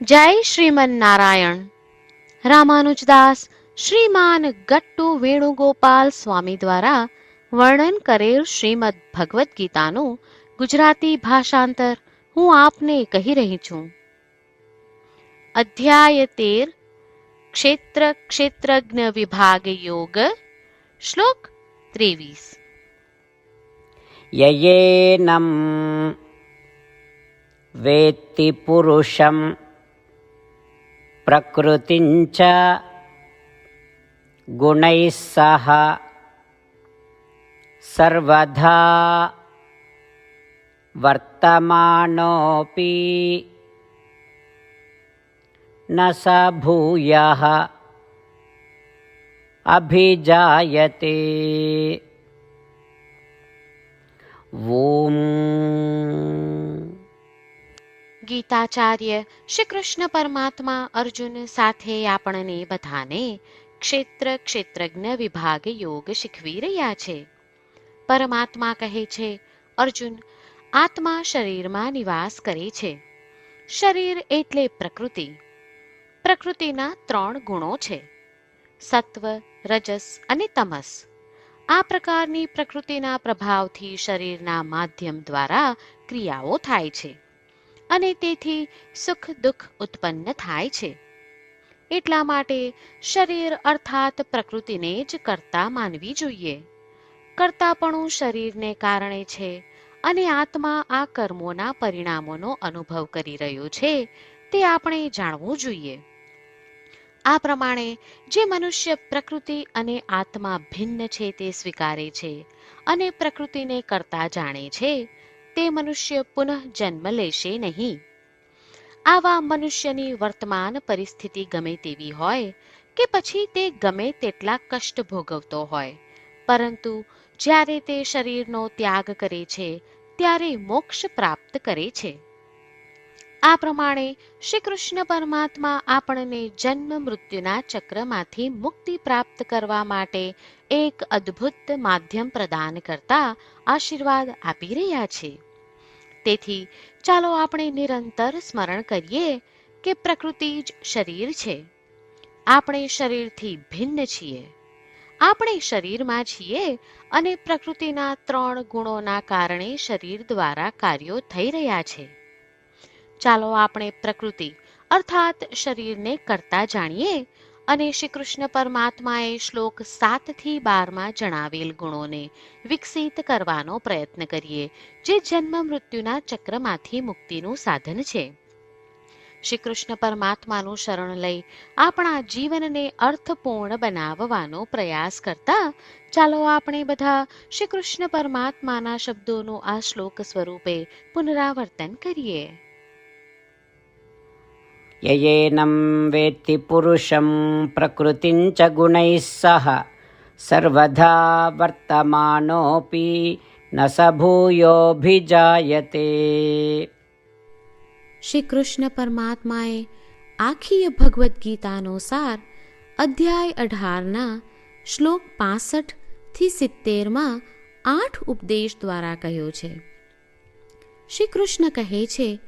જય શ્રીમન્નારાયણ. રામાનુજદાસ શ્રીમાન ગટ્ટુ વેણુગોપાલ સ્વામી દ્વારા વર્ણન કરેલ શ્રીમદ ભગવદ્ ગીતાનું ગુજરાતી ભાષાંતર હું આપને કહી રહી છું. અધ્યાય તેર, ક્ષેત્ર ક્ષેત્રજ્ઞ વિભાગ યોગ, શ્લોક ત્રેવીસ. યયેનમ, વેત્તિ પુરુષમ प्रकृतिं च गुणैः सह सर्वधा वर्तमानोऽपि न स भूयः अभिजायते ॐ ગીતાચાર્ય શ્રી કૃષ્ણ પરમાત્મા અર્જુન સાથે આપણને બધાને ક્ષેત્ર ક્ષેત્રજ્ઞ વિભાગ યોગ શીખવી રહ્યા છે. પરમાત્મા કહે છે, અર્જુન, આત્મા શરીરમાં નિવાસ કરે છે. શરીર એટલે પ્રકૃતિ. પ્રકૃતિના ત્રણ ગુણો છે. સત્વ, રજસ અને તમસ. આ પ્રકારની પ્રકૃતિના પ્રભાવથી શરીરના માધ્યમ દ્વારા ક્રિયાઓ થાય છે. અને તેથી સુખ દુઃખ ઉત્પન્ન થાય છે. એટલા માટે શરીર અર્થાત પ્રકૃતિને જ કરતા માનવી જોઈએ. કરતાપણું શરીરને કારણે છે અને આત્મા આ કર્મોના પરિણામોનો અનુભવ કરી રહ્યો છે તે આપણે જાણવું જોઈએ. આ પ્રમાણે જે મનુષ્ય પ્રકૃતિ અને આત્મા ભિન્ન છે તે સ્વીકારે છે અને પ્રકૃતિને કરતા જાણે છે તે મનુષ્ય પુનઃ જન્મ લેશે નહીં. આવા મનુષ્યની વર્તમાન પરિસ્થિતિ ગમે તેવી હોય કે પછી તે ગમે તેટલા કષ્ટ ભોગવતો હોય. પરંતુ જ્યારે તે શરીરનો ત્યાગ કરે છે, ત્યારે મોક્ષ પ્રાપ્ત કરે છે. આ પ્રમાણે શ્રી કૃષ્ણ પરમાત્મા આપણને જન્મ મૃત્યુના ચક્રમાંથી મુક્તિ પ્રાપ્ત કરવા માટે એક અદ્ભુત માધ્યમ પ્રદાન કરતા આશીર્વાદ આપી રહ્યા છે. તેથી ચાલો આપણે નિરંતર સ્મરણ કરીએ કે પ્રકૃતિ જ શરીર છે. આપણે શરીરથી ભિન્ન છીએ. આપણે શરીરમાં છીએ અને પ્રકૃતિના ત્રણ ગુણોના કારણે શરીર દ્વારા કાર્યો થઈ રહ્યા છે. ચાલો આપણે પ્રકૃતિ, અર્થાત શરીરને કરતા જાણીએ અને શ્રી કૃષ્ણ પરમાત્માએ શ્લોક સાતથી બારમાં જણાવેલ ગુણોને વિકસિત કરવાનો પ્રયત્ન કરીએ, જે જન્મ મૃત્યુના ચક્રમાંથી મુક્તિનું સાધન છે. શ્રી કૃષ્ણ પરમાત્માનું શરણ લઈ આપણા જીવનને અર્થપૂર્ણ બનાવવાનો પ્રયાસ કરતા, ચાલો આપણે બધા શ્રી કૃષ્ણ પરમાત્માના શબ્દોનું આ શ્લોક સ્વરૂપે પુનરાવર્તન કરીએ. યયેનમ વેત્તિ પુરુષમ પ્રકૃતિંચ ગુણૈઃ સહ સર્વધા વર્તમાનોપી ન સ ભૂયોભિજાયતે શ્રી કૃષ્ણ પરમાત્માએ આખીય ભગવદ્ ગીતાનો સાર અધ્યાય અઢારના શ્લોક પાસઠથી સિત્તેરમાં આઠ ઉપદેશ દ્વારા કહ્યો છે. શ્રી કૃષ્ણ કહે છે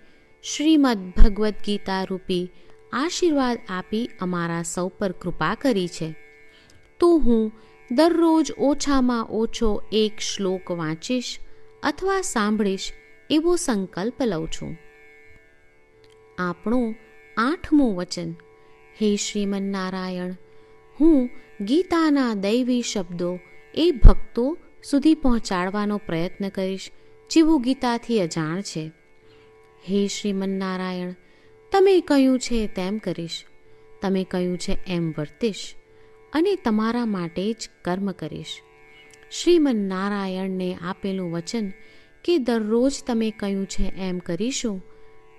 શ્રીમદ ભગવદ્ ગીતા રૂપી આશીર્વાદ આપી અમારા સૌ પર કૃપા કરી છે. તો હું દરરોજ ઓછામાં ઓછો એક શ્લોક વાંચીશ અથવા સાંભળીશ એવો સંકલ્પ લઉં છું. આપણું આઠમું વચન, હે શ્રીમન્નારાયણ, હું ગીતાના દૈવી શબ્દો એ ભક્તો સુધી પહોંચાડવાનો પ્રયત્ન કરીશ જેઓ ગીતાથી અજાણ છે. હે શ્રીમન્નારાયણ, તમે કહ્યું છે તેમ કરીશ. તમે કહ્યું છે એમ વર્તીશ અને તમારા માટે જ કર્મ કરીશ. શ્રીમન્નારાયણને આપેલું વચન કે દરરોજ તમે કહ્યું છે એમ કરીશું,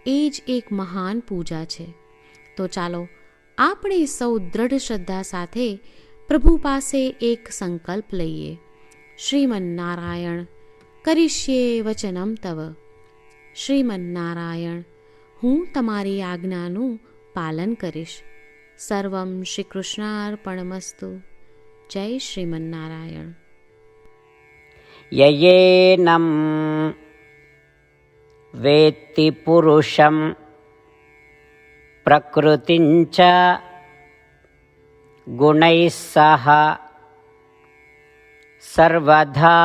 એ જ એક મહાન પૂજા છે. તો ચાલો, આપણે સૌ દ્રઢ શ્રદ્ધા સાથે પ્રભુ પાસે એક સંકલ્પ લઈએ. શ્રીમન્નારાયણ કરિષ્યે વચનમ તવ. શ્રીમન્નારાયણ હું તમારી આજ્ઞાનું પાલન કરીશ સર્વમ શ્રી કૃષ્ણાર્પણમસ્તુ જય શ્રીમન્નારાયણ ययेनं वेत्ति पुरुषं प्रकृतिं च गुणैः सह सर्वधा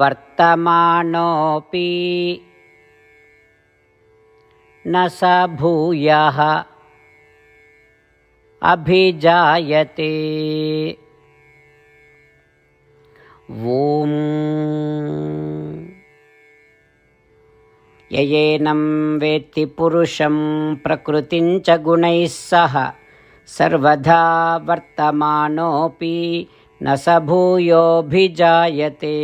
वर्तमानोऽपि न स भूयः अभिजायते ॐ ययेनं वेत्ति पुरुषं प्रकृतिं च गुणैः सह सर्वदा वर्तमानोऽपि न स भूयोऽभिजायते